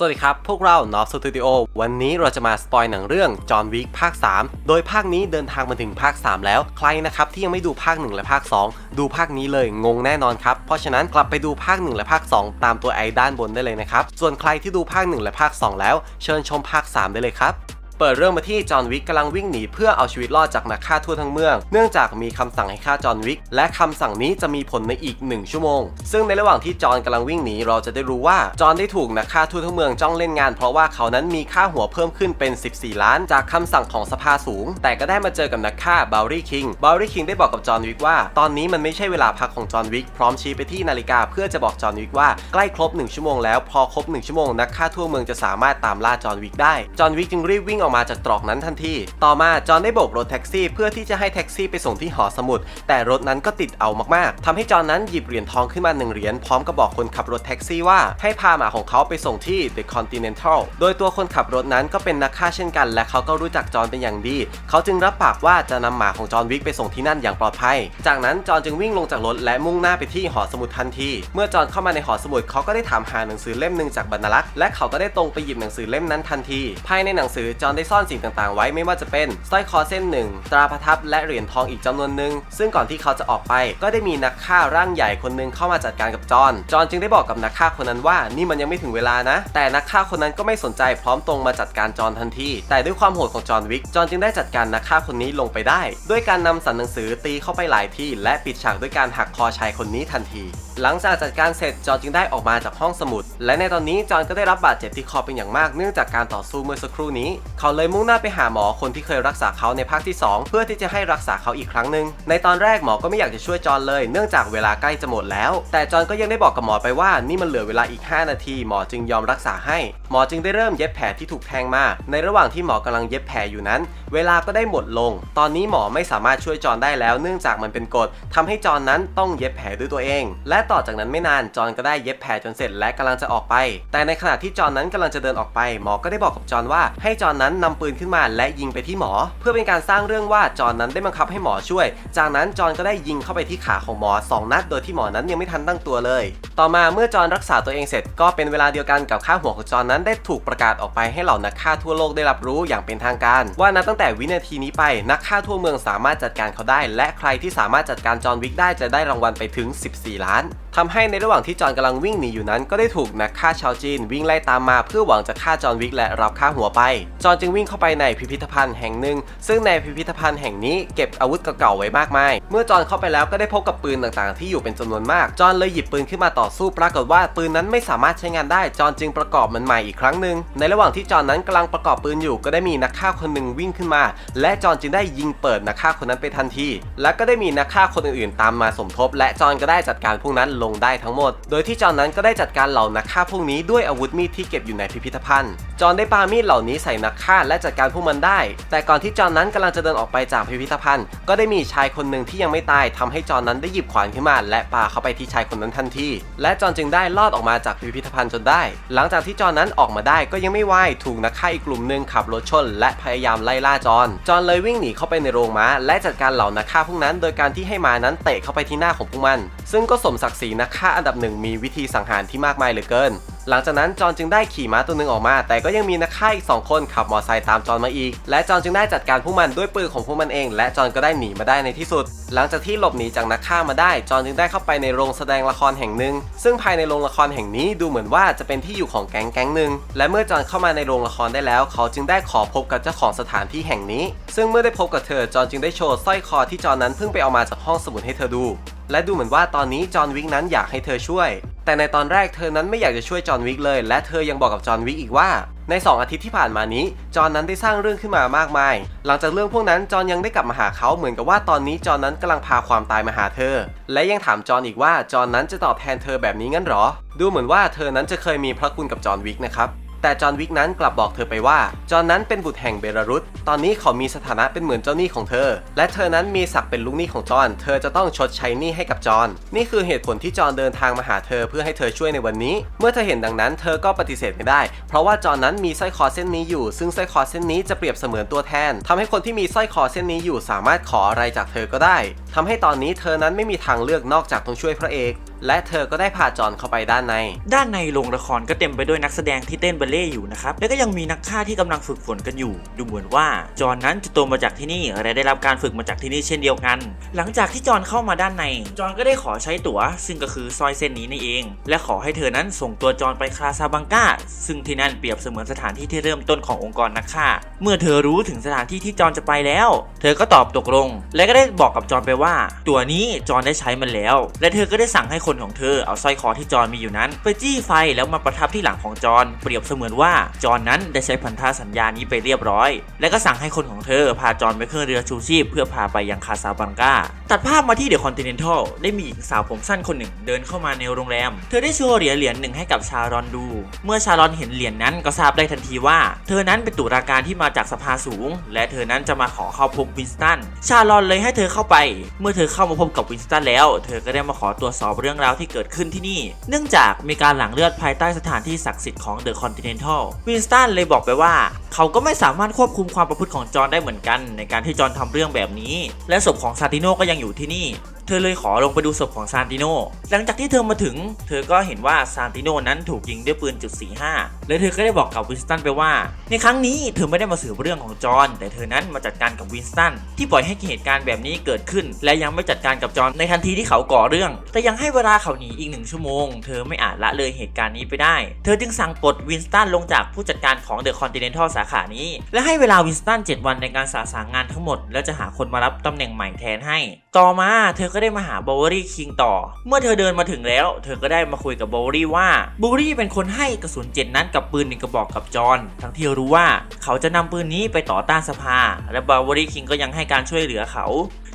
สวัสดีครับ พวกเรา n o f Studio วันนี้เราจะมาสปอยหนังเรื่อง John Wick ภาค 3 โดยภาคนี้เดินทางมาถึงภาค 3 แล้ว ใครนะครับที่ยังไม่ดูภาค 1 และภาค 2 ดูภาคนี้เลยงงแน่นอนครับ เพราะฉะนั้นกลับไปดูภาค 1 และภาค 2 ตามตัวไอด้านบนได้เลยนะครับ ส่วนใครที่ดูภาค 1 และภาค 2 แล้ว เชิญชมภาค 3 ได้เลยครับ เปิดเรื่องมาที่จอห์นวิกกำลังวิ่งหนีเพื่อเอาชีวิตรอดจากนักฆ่าทั่วทั้งเมือง เนื่องจากมีคำสั่งให้ฆ่าจอห์นวิกและคำสั่งนี้จะมีผลในอีก 1 ชั่วโมง ซึ่งในระหว่างที่จอห์นกำลังวิ่งหนีเราจะได้รู้ว่าจอห์นได้ถูกนักฆ่าทั่วทั้งเมืองจ้องเล่นงาน เพราะว่าเขานั้นมีค่าหัวเพิ่มขึ้นเป็น 14 ล้าน จากคำสั่งของสภาสูง แต่ก็ได้มาเจอกับนักฆ่าบารี่คิงบารี่คิงได้บอกกับจอห์นวิกว่า ตอนนี้มันไม่ใช่เวลาพักของจอห์นวิกพร้อมชี้ไปที่นาฬิกาเพื่อจะบอกจอห์นวิกว่าใกล้ครบ1ชั่วโมงแล้วพอครบ1ชั่วโมงนักฆ่าทั่วเมืองจะสามารถตามล่าจอห์นวิกได้จอห์นวิกจึงรีบวิ่งออกมาจากตรอกนั้นทันที ต่อมาจอห์นได้โบกรถแท็กซี่ เพื่อที่จะให้แท็กซี่ไปส่งที่หอสมุด แต่รถนั้นก็ติดเอามากๆทำให้จอห์นนั้นหยิบเหรียญทองขึ้นมาหนึ่งเหรียญพร้อมกับบอกคนขับรถแท็กซี่ว่าให้พาหมาของเขาไปส่งที่ The Continental โดยตัวคนขับรถนั้นก็เป็นนักฆ่าเช่นกัน และเขาก็รู้จักจอห์นเป็นอย่างดี เขาจึงรับปากว่าจะนำหมาของจอห์นวิกไปส่งที่นั่นอย่างปลอดภัย จากนั้นจอห์นจึงวิ่งลงจากรถและมุ่งหน้าไปที่หอสมุดทันที เมื่อจอห์นเข้ามาในหอสมุดเขาก็ได้ถามหาหนังสือเล่มหนึ่งจากบรรลักษ์และเขาก็ได้ตรงไปหยิบหนังสือเล่มนั้นทันที ภายในหนังสือจอห์นได้ซ่อนสิ่งต่างๆ ไว้ไม่ว่าจะเป็นสร้อยคอเส้นหนึ่งตราประทับและเหรียญทองอีกจำนวนหนึ่งซึ่งก่อนที่เขาจะออกไป ก็ได้มีนักฆ่าร่างใหญ่คนหนึงเข้ามาจัดการกับจอห์นจอห์นจึงได้บอกกับนักฆ่าคนนั้นว่านี่มันยังไม่ถึงเวลานะ แต่นักฆ่าคนนั้นก็ไม่สนใจพร้อมตรงมาจัดการจอห์นทันทีแต่ด้วยความโหดของจอห์นวิกจอห์นจึงได้จัดการนักฆ่าคนนี้ลงไปได้ ด้วยการนำสันหนังสือตีเข้าไปหลายที่ และปิดฉากด้วยการหักคอชายคนนี้ทันที หลังจากจัดการเสร็จจอห์นจึงได้ออกมาจากห้องสมุด และในตอนนี้จอนก็ได้รับบาดเจ็บที่คอเป็นอย่างมากเนื่องจากการต่อสู้เมื่อสักครู่นี้ เขาเลยมุ่งหน้าไปหาหมอคนที่เคยรักษาเขาในภาคที่ 2 เพื่อที่จะให้รักษาเขาอีกครั้งหนึ่งในตอนแรกหมอก็ไม่อยากจะช่วยจอห์นเลยเนื่องจากเวลาใกล้จะหมดแล้ว แต่จอห์นก็ยังได้บอกกับหมอไปว่านี่มันเหลือเวลาอีก 5 นาที หมอจึงยอมรักษาให้ หมอจึงได้เริ่มเย็บแผลที่ถูกแทงมา ในระหว่างที่หมอกำลังเย็บแผลอยู่นั้น เวลาก็ได้หมดลง ตอนนี้หมอไม่สามารถช่วยจอห์นได้แล้ว เนื่องจากมันเป็นกฎทำให้จอห์นนั้นต้องเย็บแผลด้วยตัวเอง และต่อจากนั้นไม่นานจอห์นก็ได้เย็บแผลจนเสร็จและกำลังจะออกไป แต่ในขณะที่จอนนั้นกำลังจะเดินออกไป หมอก็ได้บอกกับจอนว่าให้จอนนั้นนำปืนขึ้นมาและยิงไปที่หมอ เพื่อเป็นการสร้างเรื่องว่าจอห์นนั้นได้บังคับให้หมอช่วย จากนั้นจอห์นก็ได้ยิงเข้าไปที่ขาของหมอสองนัด โดยที่หมอนั้นยังไม่ทันตั้งตัวเลย ต่อมาเมื่อจอห์นรักษาตัวเองเสร็จก็เป็นเวลาเดียวกันกับค่าหัวของจอห์นนั้นได้ถูกประกาศออกไปให้เหล่านักฆ่าทั่วโลกได้รับรู้อย่างเป็นทางการ ว่านับตั้งแต่วินาทีนี้ไปนักฆ่าทั่วเมืองสามารถจัดการเขาได้ และใครที่สามารถจัดการจอห์นวิกได้จะได้รางวัลไปถึง 14 ล้าน ทำให้ในระหว่างที่จอห์นกำลังวิ่งหนีอยู่นั้น ก็ได้ถูกนักฆ่าชาวจีนวิ่งไล่ตามมาเพื่อหวังจะฆ่าจอห์นวิกและรับค่าหัวไป จอห์นจึงวิ่งเข้าไปในพิพิธภัณฑ์แห่งหนึ่ง ซึ่งในพิพิธภัณฑ์แห่งนี้เก็บอาวุธเก่าๆไว้มากมาย เมื่อจอห์นเข้าไปแล้วก็ได้พบกับปืนต่างๆ ที่อยู่เป็นจำนวนมาก จอห์นเลยหยิบปืนขึ้นมาต่อสู้ปรากฏว่าปืนนั้นไม่สามารถใช้งานได้ จอห์นจึงประกอบมันใหม่อีกครั้งหนึ่งในระหว่างที่จอห์นนั้นกำลังประกอบปืนอยู่ ก็ได้มีนักฆ่าคนหนึ่งวิ่งขึ้นมา และจอนจึงได้ยิงเปิดนักฆ่าคนนั้นไปทันที และก็ได้มีนักฆ่าคนอื่นๆ ตามมาสมทบ และจอนก็ได้จัดการพวกนั้นลงได้ทั้งหมด โดยที่จอห์นนั้นก็ได้จัดการเหล่านักฆ่าพวกนี้ด้วยอาวุธมีดที่เก็บอยู่ในพิพิธภัณฑ์ จอห์นได้ปามีดเหล่านี้ใส่นักฆ่าและจัดการพวกมันได้ แต่ก่อนที่จอห์นนั้นกำลังจะเดินออกไปจากพิพิธภัณฑ์ ก็ได้มีชายคนหนึ่งที่ยังไม่ตายทำให้จอห์นนั้นได้หยิบขวานขึ้นมา และปาเข้าไปที่ชายคนนั้นทันทีและจอห์นจึงได้ลอดออกมาจากพิพิธภัณฑ์จนได้ หลังจากที่จอห์นนั้นออกมาได้ก็ยังไม่ไหวถูกนักฆ่าอีกกลุ่มหนึ่งขับรถชน และพยายามไล่ล่าจอห์นจอนเลยวิ่งหนีเข้าไปในโรงม้า และจัดการเหล่านักฆ่าพวกนั้น โดยการที่ให้มานั้นเตะเข้าไปที่หน้าของพวกมัน ซึ่งก็สมศักดิ์ศรีนักฆ่าอันดับหนึ่งมีวิธีสังหารที่มากมายเหลือเกิน หลังจากนั้นจอห์นจึงได้ขี่ม้าตัวหนึ่งออกมา แต่ก็ยังมีนักฆ่าอีก 2 คนขับมอเตอร์ไซค์ตามจอห์นมาอีก และจอห์นจึงได้จัดการพวกมันด้วยปืนของพวกมันเอง และจอห์นก็ได้หนีมาได้ในที่สุด หลังจากที่หลบหนีจากนักฆ่ามาได้ จอห์นจึงได้เข้าไปในโรงแสดงละครแห่งหนึ่ง ซึ่งภายในโรงละครแห่งนี้ดูเหมือนว่าจะเป็นที่อยู่ของแก๊งแก๊งหนึ่งและเมื่อจอห์นเข้ามาในโรงละครได้แล้ว เขาจึงได้ขอพบกับเจ้าของสถานที่แห่งนี้ ซึ่งเมื่อได้พบกับเธอจอนจึงได้โชว์สร้อยคอที่จอนนั้นเพิ่งไปเอามาจากห้องสมุดให้เธอดู และดูเหมือนว่าตอนนี้จอห์นวิกนั้นอยากให้เธอช่วย แต่ในตอนแรกเธอนั้นไม่อยากจะช่วยจอห์นวิกเลย และเธอยังบอกกับจอห์นวิกอีกว่า ใน 2 อาทิตย์ที่ผ่านมานี้ จอห์นนั้นได้สร้างเรื่องขึ้นมามากมาย หลังจากเรื่องพวกนั้นจอห์นยังได้กลับมาหาเขาเหมือนกับว่าตอนนี้จอห์นนั้นกำลังพาความตายมาหาเธอ และยังถามจอห์นอีกว่าจอห์นนั้นจะตอบแทนเธอแบบนี้งั้นหรอ ดูเหมือนว่าเธอนั้นจะเคยมีพระคุณกับจอห์นวิกนะครับ แต่จอห์นวิกนั้นกลับบอกเธอไปว่า จอห์นนั้นเป็นบุตรแห่งเบลารุสตอนนี้เขามีสถานะเป็นเหมือนเจ้าหนี้ของเธอ และเธอนั้นมีศักดิ์เป็นลูกหนี้ของจอห์น เธอจะต้องชดใช้หนี้ให้กับจอห์น นี่คือเหตุผลที่จอห์นเดินทางมาหาเธอเพื่อให้เธอช่วยในวันนี้ เมื่อเธอเห็นดังนั้น เธอก็ปฏิเสธไม่ได้ เพราะว่าจอห์นนั้นมีสร้อยคอเส้นนี้อยู่ ซึ่งสร้อยคอเส้นนี้จะเปรียบเสมือนตัวแทนทำให้คนที่มีสร้อยคอเส้นนี้อยู่สามารถขออะไรจากเธอก็ได้ทำให้ตอนนี้เธอนั้นไม่มีทางเลือกนอกจากต้องช่วยพระเอก และเธอก็ได้พาจอห์นเข้าไปด้านใน ด้านในโรงละครก็เต็มไปด้วยนักแสดงที่เต้นบัลเล่ต์อยู่นะครับ แล้วก็ยังมีนักฆ่าที่กำลังฝึกฝนกันอยู่ ดูเหมือนว่าจอห์นนั้นจะโตมาจากที่นี่และได้รับการฝึกมาจากที่นี่เช่นเดียวกัน หลังจากที่จอห์นเข้ามาด้านใน จอห์นก็ได้ขอใช้ตั๋ว ซึ่งก็คือซอยเส้นนี้นี่เอง และขอให้เธอนั้นส่งตัวจอห์นไปคาซาบังกาซึ่งที่นั่นเปรียบเสมือนสถานที่ที่เริ่มต้นขององค์กรนักฆ่า เมื่อเธอรู้ถึงสถานที่ที่จอห์นจะไปแล้ว เธอก็ตอบตกลง และก็ได้บอกกับจอห์นไปว่า ตั๋วนี้จอนได้ใช้มันแล้ว และเธอก็ได้สั่งให้คนของเธอเอาสร้อยคอที่จอนมีอยู่นั้น ไปจี้ไฟแล้วมาประทับที่หลังของจอนเปรียบเสมือนว่าจอนนั้นได้ใช้พันธสัญญานี้ไปเรียบร้อย และก็สั่งให้คนของเธอพาจอนไปขึ้นเรือชูชีพ เพื่อพาไปยังคาซาบังกาตัดภาพมาที่เดอะคอนติเนนทัลได้มีหญิงสาวผมสั้นคนหนึ่งเดินเข้ามาในโรงแรม เธอได้โชว์เหรียญเหรียญหนึ่งให้กับชารอนดู เมื่อชารอนเห็นเหรียญนั้นก็ทราบได้ทันทีว่า เธอนั้นเป็นตุลาการที่มาจากสภาสูง และเธอนั้นจะมาขอเข้าพบวินสตันชารอนเลยให้เธอเข้าไป เมื่อเธอเข้ามาพบกับวินสตันแล้ว เธอก็ได้มาขอตรวจสอบเรื่องราวที่เกิดขึ้นที่นี่ เนื่องจากมีการหลั่งเลือดภายใต้สถานที่ศักดิ์สิทธิ์ของเดอะคอนติเนนทัลวินสตันเลยบอกไปว่า เขาก็ไม่สามารถควบคุมความประพฤติของจอห์นได้เหมือนกัน ในการที่จอห์นทำเรื่องแบบนี้ และศพของซาติโนก็ยังอยู่ที่นี่เธอเลยขอลงไปดูศพของซานติโน หลังจากที่เธอมาถึง เธอก็เห็นว่าซานติโนนั้นถูกยิงด้วยปืนจุด45 และเธอก็ได้บอกกับวินสตันไปว่า ในครั้งนี้เธอไม่ได้มาสืบเรื่องของจอห์นแต่เธอนั้นมาจัดการกับวินสตันที่ปล่อยให้เหตุการณ์แบบนี้เกิดขึ้น และยังไม่จัดการกับจอห์นในทันทีที่เขาก่อเรื่อง แต่ยังให้เวลาเขาหนีอีกหนึ่งชั่วโมง เธอไม่อาจละเลยเหตุการณ์นี้ไปได้ เธอจึงสั่งปลดวินสตันลงจากผู้จัดการของเดอะคอนติเนนทัลสาขานี้ และให้เวลาวินสตัน7วันในการสาสางงานทั้งหมด แล้วจะหาคนมารับตำแหน่งใหม่แทนให้ ต่อมาเธอก็ได้มาหาบ o วอรี่คิงต่อ เมื่อเธอเดินมาถึงแล้ว เธอก็ได้มาคุยกับบ o วอรี่ว่าบ o วอรี่เป็นคนให้กระสุนเจ็ดนัดกับปืนหนึ่งกระบอกกับจอนทั้งที่รู้ว่าเขาจะนำปืนนี้ไปต่อต้านสภา และบ o วอรี่คิงก็ยังให้การช่วยเหลือเขา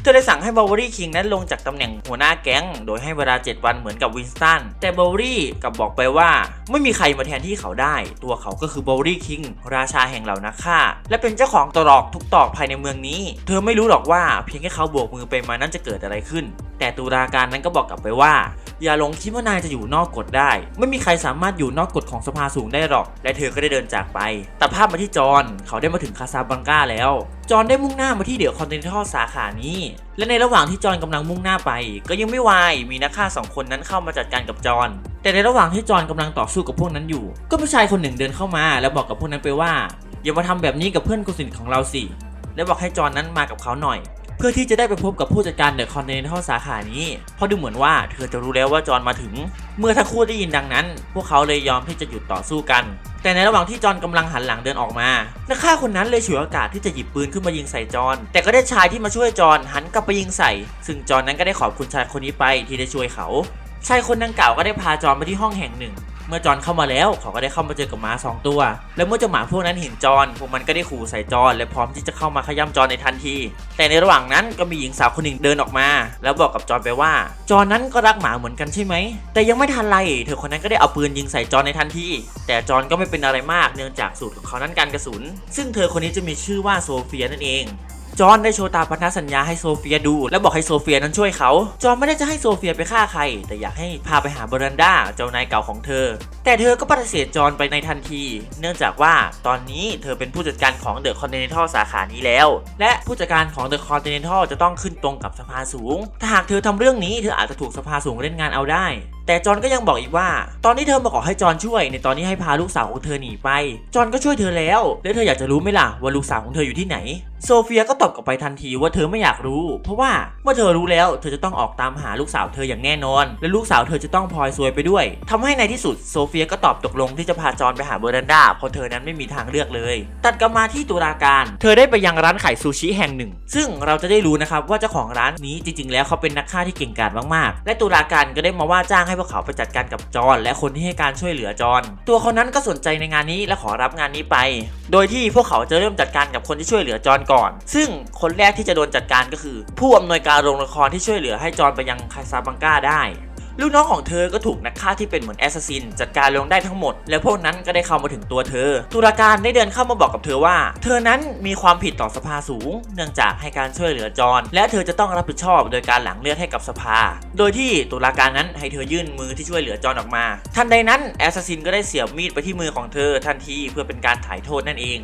เธอได้สั่งให้บ o วอรี่คิงนั้นลงจากตำแหน่งหัวหน้าแก๊ง โดยให้เวลา 7 วันเหมือนกับวินสตัน แต่บ o วอรี่กลับบอกไปว่า ไม่มีใครมาแทนที่เขาได้ ตัวเขาก็คือบ o วอรี่คิงราชาแห่งเหล่านักฆ่า และเป็นเจ้าของตรอกทุกตอกภายในเมืองนี้ เธอไม่รู้หรอกว่าเพียงแค่เขาโบกมือไปมานั้นจะเกิดอะไรขึ้น แต่ตุลาการนั้นก็บอกกลับไปว่า อย่าหลงคิดว่านายจะอยู่นอกกฎได้ ไม่มีใครสามารถอยู่นอกกฎของสภาสูงได้หรอก และเธอก็ได้เดินจากไปตัดภาพมาที่จอนเขาได้มาถึงคาซาบังกาแล้ว จอนได้มุ่งหน้ามาที่เดอคอนติเนนทัลสาขานี้ และในระหว่างที่จอนกำลังมุ่งหน้าไป ก็ยังไม่วายมีนักฆ่าสองคนนั้นเข้ามาจัดการกับจอนแต่ในระหว่างที่จอนกำลังต่อสู้กับพวกนั้นอยู่ ก็ผู้ชายคนหนึ่งเดินเข้ามา แล้วบอกกับพวกนั้นไปว่าอย่ามาทำแบบนี้กับเพื่อนคนสนิทของเราสิและบอกให้จอนนั้นมากับเขาหน่อย เพื่อที่จะได้ไปพบกับผู้จัดการเดอะคอนเทนทัลสาขานี้เพราะดูเหมือนว่าเธอจะรู้แล้วว่าจอห์นมาถึง เมื่อทั้งคู่ได้ยินดังนั้น พวกเขาเลยยอมที่จะหยุดต่อสู้กัน แต่ในระหว่างที่จอห์นกำลังหันหลังเดินออกมานักฆ่าคนนั้นเลยฉวยโอกาสที่จะหยิบปืนขึ้นมายิงใส่จอห์นแต่ก็ได้ชายที่มาช่วยจอห์นหันกลับไปยิงใส่ ซึ่งจอห์นนั้นก็ได้ขอบคุณชายคนนี้ไปที่ได้ช่วยเขาชายคนดังกล่าวก็ได้พาจอห์นไปที่ห้องแห่งหนึ่ง มื่อจอนเข้ามาแล้วเขาก็ได้เข้ามาเจอกับหมาสองตัว และเมื่อเจ้าหมาพวกนั้นเห็นจอนพวกมันก็ได้ขู่ใส่จอนและพร้อมที่จะเข้ามาขย้ำจอนในทันที แต่ในระหว่างนั้นก็มีหญิงสาวคนหนึ่งเดินออกมา แล้วบอกกับจอนไปว่า จอนนั้นก็รักหมาเหมือนกันใช่ไหม แต่ยังไม่ทันไรเธอคนนั้นก็ได้เอาปืนยิงใส่จอนในทันที แต่จอนก็ไม่เป็นอะไรมากเนื่องจากสูตรของเขานั้นการกระสุน ซึ่งเธอคนนี้จะมีชื่อว่าโซเฟียนั่นเอง จอห์นได้โชว์ตามพันธสัญญาให้โซเฟียดู และบอกให้โซเฟียนั้นช่วยเขา จอห์นไม่ได้จะให้โซเฟียไปฆ่าใคร แต่อยากให้พาไปหาเบรันดาเจ้านายเก่าของเธอ แต่เธอก็ปฏิเสธจอห์นไปในทันที เนื่องจากว่าตอนนี้เธอเป็นผู้จัดการของเดอะคอนติเนทัลสาขานี้แล้ว และผู้จัดการของเดอะคอนติเนทัลจะต้องขึ้นตรงกับสภาสูง ถ้าหากเธอทำเรื่องนี้เธออาจจะถูกสภาสูงเล่นงานเอาได้แต่จอห์นก็ยังบอกอีกว่า ตอนที่เธอมาขอให้จอห์นช่วย ในตอนนี้ให้พาลูกสาวของเธอหนีไป จอห์นก็ช่วยเธอแล้ว และเธออยากจะรู้ไหมล่ะว่าลูกสาวของเธออยู่ที่ไหน โซเฟียก็ตอบกลับไปทันทีว่าเธอไม่อยากรู้ เพราะว่าเมื่อเธอรู้แล้วเธอจะต้องออกตามหาลูกสาวเธออย่างแน่นอน และลูกสาวเธอจะต้องพลอยซวยไปด้วยทำให้ในที่สุดโซเฟียก็ตอบตกลงที่จะพาจอนไปหาเบรันดาเพราะเธอนั้นไม่มีทางเลือกเลย ตัดกลับมาที่ตุลาการ เธอได้ไปยังร้านขายซูชิแห่งหนึ่ง ซึ่งเราจะได้รู้นะครับว่าเจ้าของร้านนี้จริง ๆ แล้วเขาเป็นนักฆ่าที่เก่งกาจมากๆ และตุลาการก็ได้มาว่าจ้างให้พวกเขาไปจัดการกับจอนและคนที่ให้การช่วยเหลือจอนตัวเขานั้นก็สนใจในงานนี้และขอรับงานนี้ไป โดยที่พวกเขาจะเริ่มจัดการกับคนที่ช่วยเหลือจอห์นก่อน ซึ่งคนแรกที่จะโดนจัดการก็คือ ผู้อำนวยการโรงละครที่ช่วยเหลือให้จอนไปยังคาซาบังกาได้ลูกน้องของเธอก็ถูกนักฆ่าที่เป็นเหมือนแอสซัสซินจัดการลงได้ทั้งหมด แล้วพวกนั้นก็ได้เข้ามาถึงตัวเธอ ตุลาการได้เดินเข้ามาบอกกับเธอว่า เธอนั้นมีความผิดต่อสภาสูง เนื่องจากให้การช่วยเหลือจอนและเธอจะต้องรับผิดชอบโดยการหลังเลือดให้กับสภา โดยที่ตุลาการนั้นให้เธอยื่นมือที่ช่วยเหลือจอนออกมา ทันใดนั้นแอสซัสซินก็ได้เสียบมีดไปที่มือของเธอทันทีเพื่อเป็นการถ่ายโทษนั่นเอง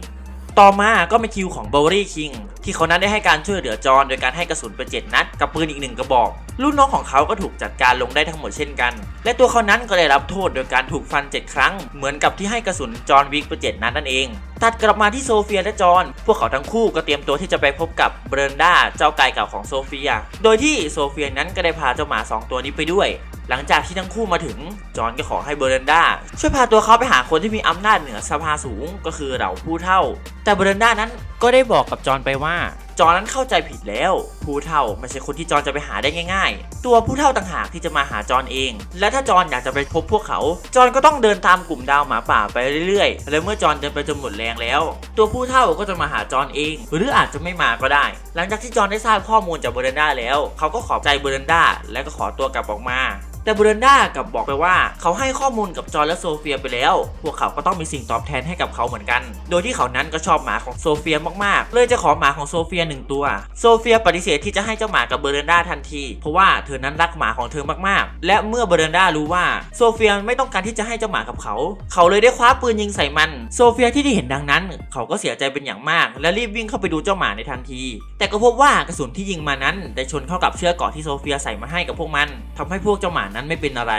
ต่อมาก็เป็นคิวของเบอร์รี่คิงที่เขานั้นได้ให้การช่วยเหลือจอห์นโดยการให้กระสุนไปเจ็ดนัดกับปืนอีกหนึ่งกระบอกลูกน้องของเขาก็ถูกจัดการลงได้ทั้งหมดเช่นกัน และตัวเขานั้นก็ได้รับโทษโดยการถูกฟัน 7 ครั้ง เหมือนกับที่ให้กระสุนจอห์นวิกไปเจ็ดนัดนั่นเอง ตัดกลับมาที่โซเฟียและจอห์นพวกเขาทั้งคู่ก็เตรียมตัวที่จะไปพบกับเบรนด้าเจ้าไก่เก่าของโซเฟีย โดยที่โซเฟียนั้นก็ได้พาเจ้าหมาสองตัวนี้ไปด้วย หลังจากที่ทั้งคู่มาถึง จอห์นก็ขอให้เบรนด้าช่วยพาตัวเขาไปหาคนที่มีอำนาจเหนือสภาสูงก็คือเหล่าผู้เท่า แต่เบรนด้านั้นก็ได้บอกกับจอห์นไปว่า จอห์นนั้นเข้าใจผิดแล้ว ผู้เท่าไม่ใช่คนที่จอห์นจะไปหาได้ง่าย ๆ ตัวผู้เท่าต่างหากที่จะมาหาจอห์นเอง และถ้าจอห์นอยากจะไปพบพวกเขา จอห์นก็ต้องเดินตามกลุ่มดาวหมาป่าไปเรื่อยๆ และเมื่อจอห์นเดินไปจนหมดแรงแล้ว ตัวผู้เท่าก็จะมาหาจอห์นเอง หรืออาจจะไม่มาก็ได้ หลังจากที่จอห์นได้ทราบข้อมูลจากเบรนด้าแล้ว เขาก็ขอบใจเบรนด้าและก็ขอตัวกลับออกมาแต่บรนด้ากลับบอกไปว่าเขาให้ข้อมูลกับจอห์นและโซเฟียไปแล้ว พวกเขาก็ต้องมีสิ่งตอบแทนให้กับเขาเหมือนกัน โดยที่เขานั้นก็ชอบหมาของโซเฟียมากๆ เลยจะขอหมาของโซเฟียหนึ่งตัว โซเฟียปฏิเสธที่จะให้เจ้าหมากับเบรนด้าทันที เพราะว่าเธอนั้นรักหมาของเธอมากๆ และเมื่อเบรนด้ารู้ว่าโซเฟียไม่ต้องการที่จะให้เจ้าหมากับเขา เขาเลยได้คว้าปืนยิงใส่มัน โซเฟียที่ได้เห็นดังนั้น เขาก็เสียใจเป็นอย่างมาก และรีบวิ่งเข้าไปดูเจ้าหมาในทันที แต่ก็พบว่ากระสุนที่ยิงมานั้นได้ชนเข้ากับเชือกเกาะที่โซเฟียใส่มาให้กับพวกมันทำให้พวกเจ้าหมานั้นไม่เป็นอะไร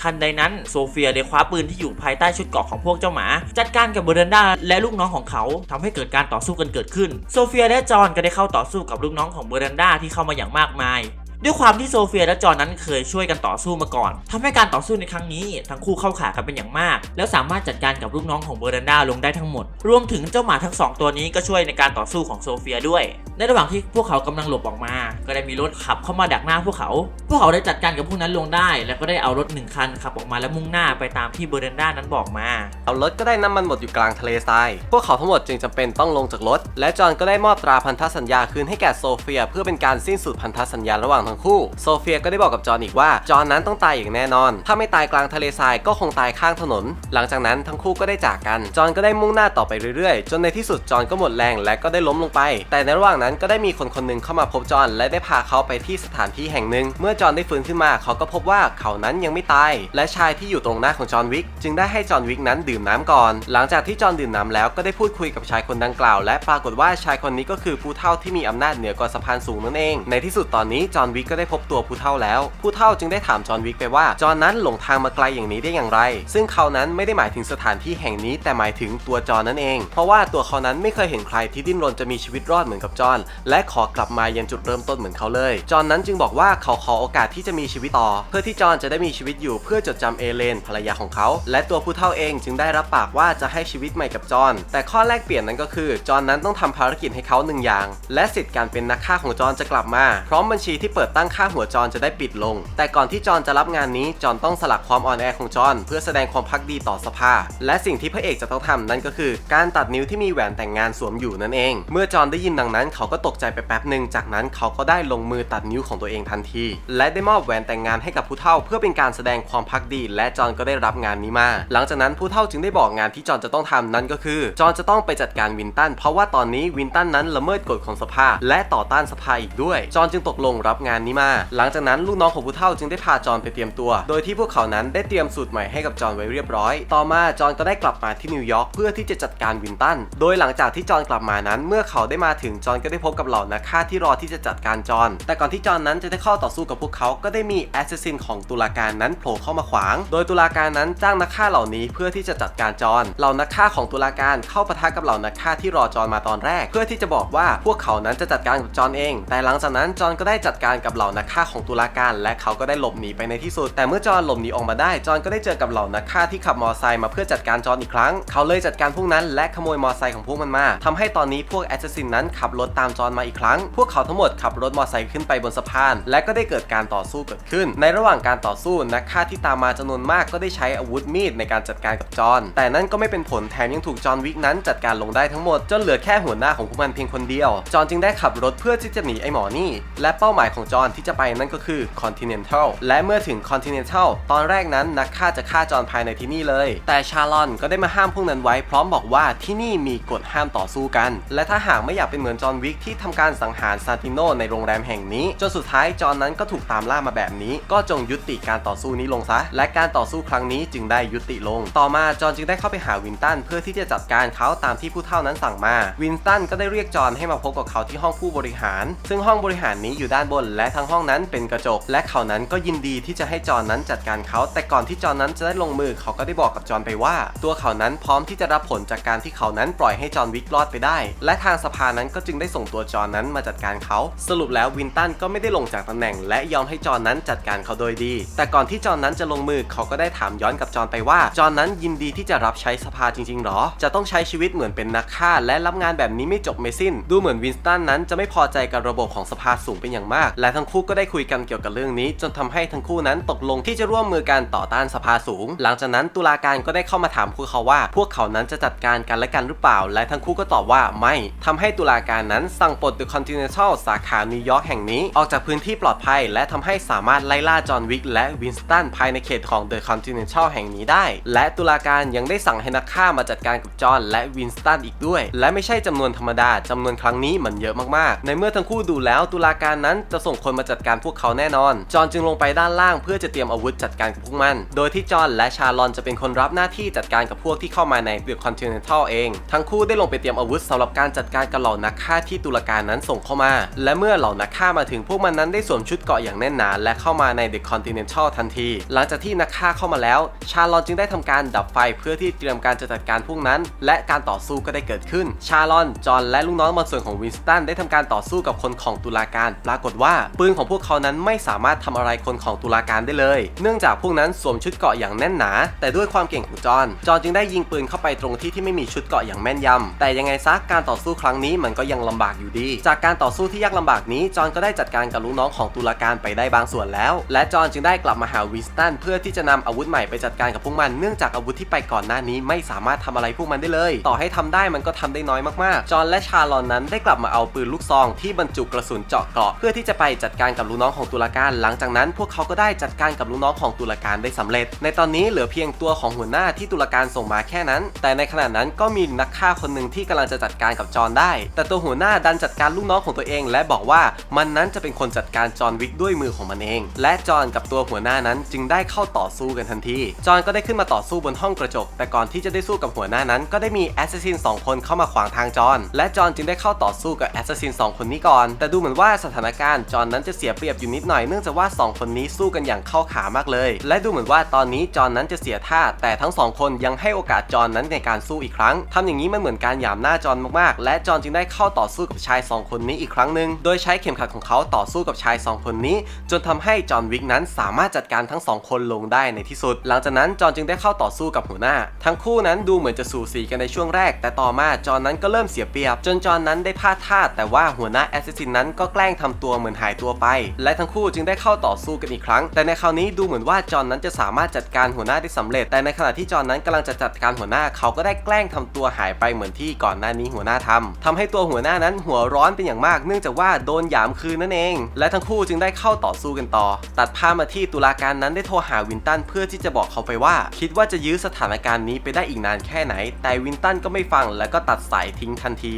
ทันใดนั้นโซเฟียได้คว้าปืนที่อยู่ภายใต้ชุดเกราะของพวกเจ้าหมา จัดการกับเบรนด้าและลูกน้องของเขาทำให้เกิดการต่อสู้กันเกิดขึ้น โซเฟียและจอห์นก็ได้เข้าต่อสู้กับลูกน้องของเบรนด้าที่เข้ามาอย่างมากมายด้วยความที่โซเฟียและจอห์นนั้นเคยช่วยกันต่อสู้มาก่อนทำให้การต่อสู้ในครั้งนี้ ทั้งคู่เข้าขากันเป็นอย่างมาก แล้วสามารถจัดการกับลูกน้องของเบรนด้าลงได้ทั้งหมด รวมถึงเจ้าหมาทั้งสองตัวนี้ก็ช่วยในการต่อสู้ของโซเฟียด้วย ในระหว่างที่พวกเขากำลังหลบออกมา ก็ได้มีรถขับเข้ามาดักหน้าพวกเขา พวกเขาได้จัดการกับพวกนั้นลงได้ แล้วก็ได้เอารถหนึ่งคันขับออกมาและมุ่งหน้าไปตามที่เบรนด้านั้นบอกมา เอารถก็ได้น้ำมันหมดอยู่กลางทะเลทราย พวกเขาทั้งหมดจึงจำเป็นต้องลงจากรถ และจอห์นก็ได้มอบตราพันธสัญญาคืนให้แก่โซเฟีย เพื่อเป็นการสิ้นสุดพันธสัญญาระหว่างทั้งคู่ โซเฟียก็ได้บอกกับจอห์นอีกว่า จอห์นนั้นต้องตายอย่างแน่นอน ถ้าไม่ตายกลางทะเลทรายก็คงตายข้างถนน หลังจากนั้นทั้งคู่ก็ได้จากกัน จอห์นก็ได้มุ่งหน้าต่อไปเรื่อยๆ จนในที่สุดจอห์นก็หมดแรงและก็ได้ล้มลงไป แต่ในระหว่างนั้นก็ได้มีคนคนหนึ่งเข้ามาพบจอห์นและได้พาเขาไปที่สถานที่แห่งหนึ่ง เมื่อจอห์นได้ฟื้นขึ้นมาเขาก็พบว่าเขานั้นยังไม่ตาย และชายที่อยู่ตรงหน้าของจอห์นวิกจึงได้ให้จอห์นวิกนั้นดื่มน้ำก่อน หลังจากที่จอห์นดื่มน้ำแล้วก็ได้พูดคุยกับชายคนดังกล่าว และปรากฏว่าชายคนนี้ก็คือผู้เฒ่าที่มีอำนาจเหนือกว่าสะพานสูงนั่นเอง ในที่สุดตอนนี้จอห์นวิกก็ได้พบตัวผู้เฒ่าแล้ว ผู้เฒ่าจึงได้ถามจอห์นวิกไปว่าจอห์นนั้นหลงทางมาไกลอย่างนี้ได้อย่างไร ซึ่งเขานั้นไม่ได้หมายถึงสถานที่แห่งนี้แต่หมายถึงตัวจอนนั่นเอง เพราะว่าตัวเขานั้นไม่เคยเห็นใครที่ดิ้นรนจะมีชีวิตรอดเหมือนกับจอนและขอกลับมายังจุดเริ่มต้นเหมือนเขาเลย จอนนั้นจึงบอกว่าเขาขอโอกาสที่จะมีชีวิตต่อ เพื่อที่จอนจะได้มีชีวิตอยู่เพื่อจดจำเอเลนภรรยาของเขา และตัวผู้เฒ่าเองจึงได้รับปากว่าจะให้ชีวิตใหม่กับจอนแต่ข้อแรกเปลี่ยนนั้นก็คือจอนนั้นต้องทำภารกิจให้เขาหนึ่งอย่าง และสิทธิ์การเป็นนักฆ่าของจอนจะกลับมา พร้อมบัญชีที่เปิดตั้งค่าหัวจอนจะได้ปิดลง แต่ก่อนที่จอนจะรับงานนี้จอนต้องสลักความอ่อนแอของจอนเพื่อแสดงความพักดีต่อสภา และสิ่งที่พระเอกจะต้องทำนั่นก็คือ การตัดนิ้วที่มีแหวนแต่งงานสวมอยู่นั่นเอง เมื่อจอนได้ยินดังนั้นเขาก็ตกใจไปแป๊บหนึ่งจากนั้นเขาก็ได้ลงมือตัดนิ้วของตัวเองทันที และได้มอบแหวนแต่งงานให้กับผู้เฒ่า เพื่อเป็นการแสดงความพักดี และจอห์นก็ได้รับงานนี้มา หลังจากนั้นผู้เฒ่าจึงได้บอกงานที่จอห์นจะต้องทำนั่นก็คือ จอห์นจะต้องไปจัดการวินตัน เพราะว่าตอนนี้วินตันนั้นละเมิดกฎของสภา และต่อต้านสภาอีกด้วย จอห์นจึงตกลงรับงานนี้มา หลังจากนั้นลูกน้องของผู้เฒ่าจึงได้พาจอห์นไปเตรียมตัว โดยที่พวกเขานั้นได้เตรียมสูตรใหม่ให้กับจอห์นไว้เรียบร้อย ต่อมาจอห์นก็ได้กลับมาที่นิวยอร์กเพื่อที่จะจัดการวินตัน โดยหลังจากที่จอห์นกลับมานั้น เมื่อเขาได้มาถึงจอห์นก็ได้พบกับเหล่านักฆ่าที่รอที่จะจัดการจอนแต่ก่อนที่จอนนั้นจะได้เข้าต่อสู้กับพวกเขาก็ได้มีแอสซิสซินของตุลาการนั้นโผล่เข้ามาขวาง โดยตุลาการนั้นจ้างนักฆ่าเหล่านี้เพื่อที่จะจัดการจอนเหล่านักฆ่าของตุลาการเข้าปะทะกับเหล่านักฆ่าที่รอจอนมาตอนแรก เพื่อที่จะบอกว่าพวกเขานั้นจะจัดการกับจอนเอง แต่หลังจากนั้นจอนก็ได้จัดการกับเหล่านักฆ่าของตุลาการ และเขาก็ได้หลบหนีไปในที่สุด แต่เมื่อจอนหลบหนีออกมาได้จอนก็ได้เจอกับเหล่านักฆ่าที่ขับมอไซค์มาเพื่อจัดการจอห์นอีกครั้ง เขาเลยจัดการพวกนั้นและขโมยมอไซค์ของพวกมันมาทำให้ตอนนี้พวกแอสซิสซินนั้นขับรถตามจอนมาอีกครั้ง พวกเขาทั้งหมดขับรถมอเตอร์ไซค์ขึ้นไปบนสะพาน และก็ได้เกิดการต่อสู้เกิดขึ้น ในระหว่างการต่อสู้นักฆ่าที่ตามมาจำนวนมากก็ได้ใช้อาวุธมีดในการจัดการกับจอห์นแต่นั่นก็ไม่เป็นผลแถมยังถูกจอห์นวิกนั้นจัดการลงได้ทั้งหมดจนเหลือแค่หัวหน้าของพวกมันเพียงคนเดียว จอห์นจึงได้ขับรถเพื่อที่จะหนีไอ้หมอนี่และเป้าหมายของจอห์นที่จะไปนั่นก็คือ Continental และเมื่อถึง Continental ตอนแรกนั้นนักฆ่าจะฆ่าจอห์นภายในที่นี่เลย แต่ชาลอนก็ได้มาห้ามพวกนั้นไว้พร้อมบอกว่าที่นี่มีกฎห้ามต่อสู้กัน และถ้าหากไม่อยากเป็นเหมือนจอนวิิกที่ทำการสังหารซานติโนในโรงแรมแห่งนี้ จนสุดท้ายจอห์นนั้นก็ถูกตามล่ามาแบบนี้ ก็จงยุติการต่อสู้นี้ลงซะ และการต่อสู้ครั้งนี้จึงได้ยุติลง ต่อมาจอห์นจึงได้เข้าไปหาวินตันเพื่อที่จะจัดการเขาตามที่ผู้เฒ่านั้นสั่งมา วินตันก็ได้เรียกจอห์นให้มาพบกับเขาที่ห้องผู้บริหาร ซึ่งห้องบริหารนี้อยู่ด้านบน และทั้งห้องนั้นเป็นกระจก และเขานั้นก็ยินดีที่จะให้จอห์นนั้นจัดการเขา แต่ก่อนที่จอห์นนั้นจะได้ลงมือเขาก็ได้บอกกับจอห์นไปว่า ตัวเขานั้นพร้อมที่จะรับผลจากการที่เขานั้นปล่อยให้จอนวิกรอดไปได้ และทางสภานั้นก็จึงได้สงตัวจอนนั้นมาจัดการเขา สรุปแล้ววินตันก็ไม่ได้ลงจากตำแหน่ง และยอมให้จอห์นนั้นจัดการเขาโดยดี แต่ก่อนที่จอห์นนั้นจะลงมือเขาก็ได้ถามย้อนกับจอห์นไปว่า จอห์นนั้นยินดีที่จะรับใช้สภาจริงๆหรอ จะต้องใช้ชีวิตเหมือนเป็นนักฆ่า และรับงานแบบนี้ไม่จบไม่สิ้น ดูเหมือนวินสตันนั้นจะไม่พอใจกับระบบของสภาสูงเป็นอย่างมาก และทั้งคู่ก็ได้คุยกันเกี่ยวกับเรื่องนี้ จนทำให้ทั้งคู่นั้นตกลงที่จะร่วมมือกันต่อต้านสภาสูง หลังจากนั้นตุลาการก็ได้เข้ามาถามพวกเขาว่า พวกเขานั้นจะจัดการกันและกันหรือเปล่า และทั้งคู่ก็ตอบว่าไม่ทำให้ตุลาการนั้นสั่งปลด The Continental สาขานิวยอร์กแห่งนี้ ออกจากพื้นที่ปลอดภัย และทำให้สามารถไล่ล่าจอห์นวิกและวินสตันภายในเขตของ The Continental แห่งนี้ได้ และตุลาการยังได้สั่งให้นักฆ่ามาจัดการกับจอห์นและวินสตันอีกด้วย และไม่ใช่จำนวนธรรมดาจำนวนครั้งนี้มันเยอะมากๆ ในเมื่อทั้งคู่ดูแล้วตุลาการนั้นจะส่งคนมาจัดการพวกเขาแน่นอน จอห์นจึงลงไปด้านล่างเพื่อจะเตรียมอาวุธจัดการกับพวกมัน โดยที่จอห์นและชาลอนจะเป็นคนรับหน้าที่จัดการกับพวกที่เข้ามาใน The Continental เอง ทั้งคู่ได้ลงไปเตรียมอาวุธสำหรับการจัดการกับเหล่านักฆ่าที่ตุลาการนั้นส่งเข้ามา และเมื่อเหล่านักฆ่ามาถึงพวกมันนั้นได้สวมชุดเกาะอย่างแน่นหนาและเข้ามาใน The Continental ทันที หลังจากที่นักฆ่าเข้ามาแล้ว ชาลอนจึงได้ทำการดับไฟเพื่อที่เตรียมการจะจัดการพวกนั้น และการต่อสู้ก็ได้เกิดขึ้น ชาลอน จอห์นและลูกน้องบางส่วนของวินสตันได้ทำการต่อสู้กับคนของตุลาการ ปรากฏว่า ปืนของพวกเขานั้นไม่สามารถทำอะไรคนของตุลาการได้เลย เนื่องจากพวกนั้นสวมชุดเกาะอย่างแน่นหนา แต่ด้วยความเก่งของจอห์นจอห์นจึงได้ยิงปืนเข้าไปตรงที่ที่ไม่มีชุดเกาะอย่างแม่นยำแต่ยังไงซะการต่อสู้ครั้งนี้มันก็ยังลำบากอยู่ดี จากการต่อสู้ที่ยากลำบากนี้ จอห์นก็ได้จัดการกับลูกน้องของตุลาการไปได้บางส่วนแล้ว และจอห์นจึงได้กลับมาหาวินสตันเพื่อที่จะนำอาวุธใหม่ไปจัดการกับพวกมันเนื่องจากอาวุธที่ไปก่อนหน้านี้ไม่สามารถทำอะไรพวกมันได้เลย ต่อให้ทำได้มันก็ทำได้น้อยมากๆ จอห์นและชาลอนนั้นได้กลับมาเอาปืนลูกซองที่บรรจุกระสุนเจาะเกราะเพื่อที่จะไปจัดการกับลูกน้องของตุลาการ หลังจากนั้น พวกเขาก็ได้จัดการกับลูกน้องของตุลาการได้สำเร็จ ในตอนนี้เหลือเพียงตัวของหัวหน้าที่ตุลาการส่งมาแค่นั้น แต่ในขณะนั้นก็มีนักฆ่าคนหนึ่งที่กำลังจะจัดการกับจอห์นได้ แต่ตัวหัวหน้าดันจัดการลูกน้องของตัวเอง และบอกว่ามันนั้นจะเป็นคนจัดการจอห์นวิกด้วยมือของมันเอง และจอห์นกับตัวหัวหน้านั้นจึงได้เข้าต่อสู้กันทันทีจอห์นก็ได้ขึ้นมาต่อสู้บนห้องกระจก แต่ก่อนที่จะได้สู้กับหัวหน้านั้น ก็ได้มีแอสซัสซินสองคนเข้ามาขวางทางจอห์นและจอห์นจึงได้เข้าต่อสู้กับแอสซัสซินสองคนนี้ก่อน แต่ดูเหมือนว่าสถานการณ์จอห์นนั้นจะเสียเปรียบอยู่นิดหน่อยเนื่องจากว่าสองคนนี้สู้กันอย่างเข้าขามากเลย และดูเหมือนว่าตอนนี้จอห์นนั้นจะเสียท่า แต่ทั้งสองคนยังให้โอกาสจอห์นนั้นในการสู้อีกครั้งทำอย่างนี้มันเหมือนการหยามหน้าจอห์นมากๆ และจอห์นจึงได้เข้าต่อสู้กับชายสองคนนี้อีกครั้งหนึ่งโดยใช้เข็มขัดของเขาต่อสู้กับชายสองคนนี้ จนทำให้จอห์นวิกนั้นสามารถจัดการทั้งสองคนลงได้ในที่สุด หลังจากนั้นจอห์นจึงได้เข้าต่อสู้กับหัวหน้า ทั้งคู่นั้นดูเหมือนจะสูสีกันในช่วงแรก แต่ต่อมาจอห์นนั้นก็เริ่มเสียเปรียบ จนจอห์นนั้นได้พลาดท่าแต่ว่าหัวหน้าแอสซิสซินนั้นก็แกล้งทำตัวเหมือนหายตัวไป และทั้งคู่จึงได้เข้าต่อสู้กันอีกครั้ง แต่ในคราวนี้ดูเหมือนว่าจอห์นนั้นจะสามารถจัดการหัวหน้าได้สำเร็จ แต่ในขณะที่จอห์นนั้นกำลังจะจัดการหัวหน้าเขาก็ได้แกล้งทำตัวหายไปเหมือนที่ก่อนหน้านี้หัวหน้าทำทำให้ตัวหัวหน้านั้นหัวร้อนเป็นอย่างมาก เนื่องจากว่าโดนหยามคืนนั่นเอง และทั้งคู่จึงได้เข้าต่อสู้กันต่อ ตัดภาพมาที่ตุลาการนั้นได้โทรหาวินตันเพื่อที่จะบอกเขาไปว่า คิดว่าจะยื้อสถานการณ์นี้ไปได้อีกนานแค่ไหน แต่วินตันก็ไม่ฟังและก็ตัดสายทิ้งทันที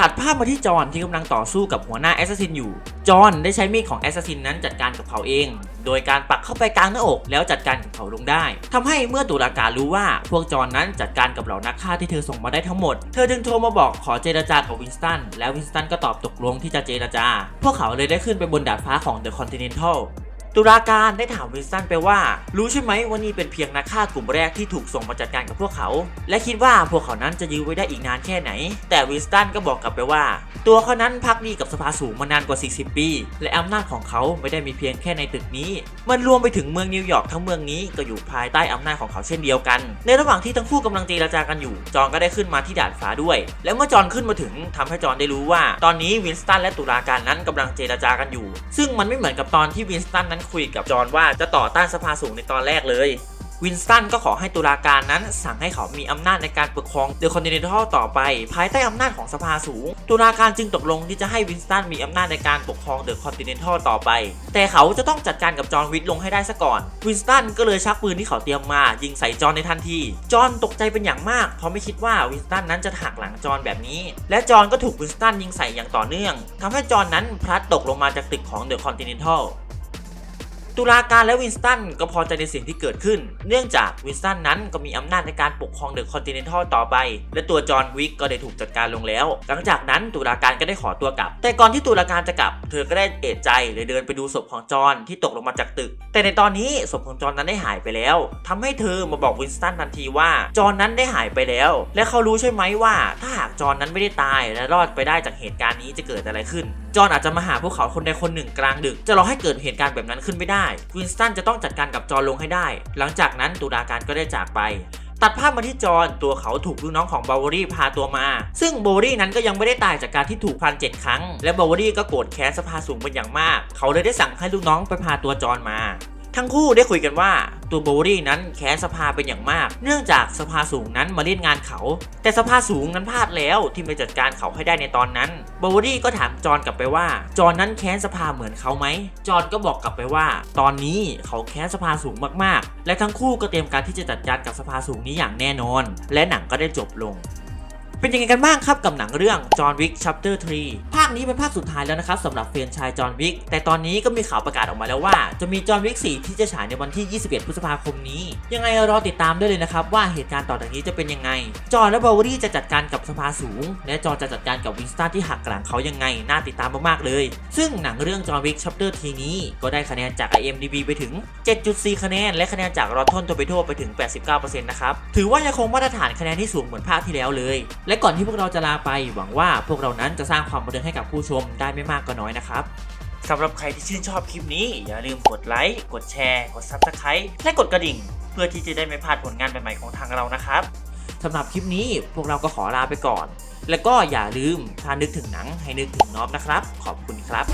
ตัดภาพมาที่จอห์นที่กำลังต่อสู้กับหัวหน้าแอสซัสซินอยู่ จอห์นได้ใช้มีดของแอสซัสซินนั้นจัดการกับเขาเอง โดยการปักเข้าไปกลางหน้าอกแล้วจัดการกับเขาลงได้ทำให้เมื่อตุลาการรู้ว่าพวกจอห์นนั้นจัดการกับเหล่านักฆ่าที่เธอส่งมาได้ทั้งหมด เธอจึงโทรมาบอกขอเจรจากับวินสตัน แล้ววินสตันก็ตอบตกลงที่จะเจรจา พวกเขาเลยได้ขึ้นไปบนดาดฟ้าของ The Continental ตุล ตุลาการได้ถามวินสตันไปว่า รู้ใช่ไหมว่านี่เป็นเพียงนักฆ่ากลุ่มแรกที่ถูกส่งมาจัดการกับพวกเขา และคิดว่าพวกเขานั้นจะยื้อไว้ได้อีกนานแค่ไหน แต่วินสตันก็บอกกลับไปว่า ตัวเขานั้นพักดีกับสภาสูงมานานกว่า 40 ปี และอำนาจของเขาไม่ได้มีเพียงแค่ในตึกนี้ มันรวมไปถึงเมืองนิวยอร์กทั้งเมืองนี้ก็อยู่ภายใต้อำนาจของเขาเช่นเดียวกัน ในระหว่างที่ทั้งคู่กำลังเจรจากันอยู่ จอนก็ได้ขึ้นมาที่ดาดฟ้าด้วย และเมื่อจอนขึ้นมาถึงทำให้จอนได้รู้ว่า ตอนนี้วินสตันและตุลาการนั้นกำลังเจรจากันอยู่ ซึ่งมันไม่เหมือนกับตอนที่วินสตันนั้นคุยกับจอห์นว่าจะต่อต้านสภาสูงในตอนแรกเลย วินสตันก็ขอให้ตุลาการนั้นสั่งให้เขามีอำนาจในการปกครองเดอะคอนติเนนทัลต่อไป ภายใต้อำนาจของสภาสูง ตุลาการจึงตกลงที่จะให้วินสตันมีอำนาจในการปกครองเดอะคอนติเนนทัลต่อไป แต่เขาจะต้องจัดการกับจอห์นวิกลงให้ได้ซะก่อน วินสตันก็เลยชักปืนที่เขาเตรียมมายิงใส่จอห์นในทันที จอห์นตกใจเป็นอย่างมาก เพราะไม่คิดว่าวินสตันนั้นจะหักหลังจอห์นแบบนี้ และจอห์นก็ถูกวินสตันยิงใส่อย่างต่อเนื่องทำให้จอห์นนั้นพลัดตกลงมาจากตึกของเดอะคอนติเนนทัล ตุลาการและวินสตันก็พอใจในสิ่งที่เกิดขึ้น เนื่องจากวินสตันนั้นก็มีอำนาจในการปกครองเดอะคอนติเนนทัลต่อไป และตัวจอห์นวิกก็ได้ถูกจัดการลงแล้ว หลังจากนั้นตุลาการก็ได้ขอตัวกลับ แต่ก่อนที่ตุลาการจะกลับ เธอก็ได้เอะใจเลยเดินไปดูศพของจอห์นที่ตกลงมาจากตึก แต่ในตอนนี้ศพของจอห์นนั้นได้หายไปแล้วทำให้เธอมาบอกวินสตันทันทีว่าจอห์นนั้นได้หายไปแล้ว และเขารู้ใช่ไหมว่าถ้าหากจอห์นนั้นไม่ได้ตายและรอดไปได้จากเหตุการณ์นี้จะเกิดอะไรขึ้น จอห์นอาจจะมาหาพวกเขาคนใดคนหนึ่งกลางดึก จะรอให้เกิดเหตุการณ์แบบนั้นขึ้นไม่ได้วินสตันจะต้องจัดการกับจอลงให้ได้ หลังจากนั้นตุลาการก็ได้จากไปตัดภาพมาที่จอนตัวเขาถูกลูกน้องของบาวอรี่พาตัวมา ซึ่งบาวอรี่นั้นก็ยังไม่ได้ตายจากการที่ถูกพันเจ็ดครั้ง และบาวอรี่ก็โกรธแค้นสภาสูงเป็นอย่างมาก เขาเลยได้สั่งให้ลูกน้องไปพาตัวจอนมา ทั้งคู่ได้คุยกันว่าตัวโบวรี่นั้นแค้นสภาเป็นอย่างมาก เนื่องจากสภาสูงนั้นมาเล่นงานเขา แต่สภาสูงนั้นพลาดแล้วที่ไม่จัดการเขาให้ได้ในตอนนั้นโบวรี่ก็ถามจอห์นกลับไปว่า จอห์นนั้นแค้นสภาเหมือนเขาไหม จอห์นก็บอกกลับไปว่า ตอนนี้เขาแค้นสภาสูงมากๆ และทั้งคู่ก็เตรียมการที่จะจัดการกับสภาสูงนี้อย่างแน่นอน และหนังก็ได้จบลง เป็นยังไงกันบ้างครับกับหนังเรื่อง John Wick Chapter 3 ภาคนี้เป็นภาคสุดท้ายแล้วนะครับสำหรับเฟรนชายจอห์นวิกแต่ตอนนี้ก็มีข่าวประกาศออกมาแล้วว่า จะมี John Wick 4 ที่จะฉายในวันที่ 21 พฤษภาคมนี้ ยังไงรอติดตามได้เลยนะครับว่าเหตุการณ์ต่อจากนี้จะเป็นยังไง จอห์นและบาวรี่จะจัดการกับสภาสูง และจอห์นจะจัดการกับวินสตันที่หักหลังเขายังไงน่าติดตามมากๆเลย ซึ่งหนังเรื่อง John Wick Chapter 3 นี้ ก็ได้คะแนนจาก IMDb ไปถึง 7.4 คะแนน และคะแนนจาก Rotten Tomato ไปถึง 89%นะครับถือว่ายังคงมาตรฐานคะแนนที่สูงเหมือนภาคที่แล้วเลยและก่อนที่พวกเราจะลาไปหวังว่าพวกเรานั้นจะสร้างความบันเทิงให้กับผู้ชมได้ไม่มากก็น้อยนะครับสำหรับใครที่ชื่นชอบคลิปนี้ อย่าลืมกดไลค์ กดแชร์ กด Subscribe และกดกระดิ่ง เพื่อที่จะได้ไม่พลาดผลงานใหม่ๆของทางเรานะครับสำหรับคลิปนี้พวกเราก็ขอลาไปก่อน แล้วก็อย่าลืมถ้านึกถึงหนังให้นึกถึงน็อปนะครับ ขอบคุณครับ